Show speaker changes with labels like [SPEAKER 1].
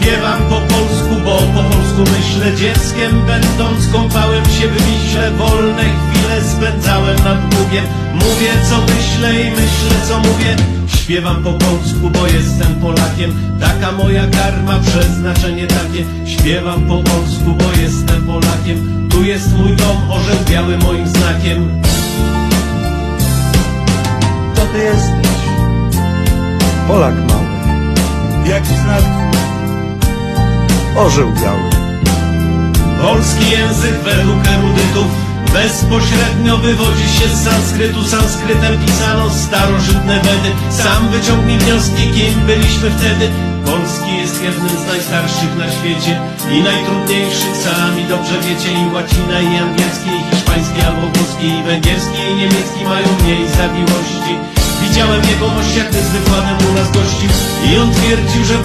[SPEAKER 1] Śpiewam po polsku, bo po polsku myślę Dzieckiem będąc kąpałem się w Wiśle Wolne chwile spędzałem nad Bugiem Mówię co myślę i myślę co mówię Śpiewam po polsku, bo jestem Polakiem Taka moja karma, przeznaczenie takie Śpiewam po polsku, bo jestem Polakiem Tu jest mój dom, orzeł biały moim znakiem
[SPEAKER 2] To ty jesteś. Polak mały.
[SPEAKER 3] Jaki znak?
[SPEAKER 2] Orzeł biały.
[SPEAKER 1] Polski język według erudytów bezpośrednio wywodzi się z sanskrytu. Sanskrytem pisano starożytne Wedy. Sam wyciągnij wnioski, kim byliśmy wtedy. Polski jest jednym z najstarszych na świecie i najtrudniejszych, sami dobrze wiecie. I łacina, i angielski, i hiszpański, albo włoski, i węgierski, i niemiecki mają mniej zawiłości. Widziałem jegomość, jak ty z wykładem u nas gościł i on twierdził, że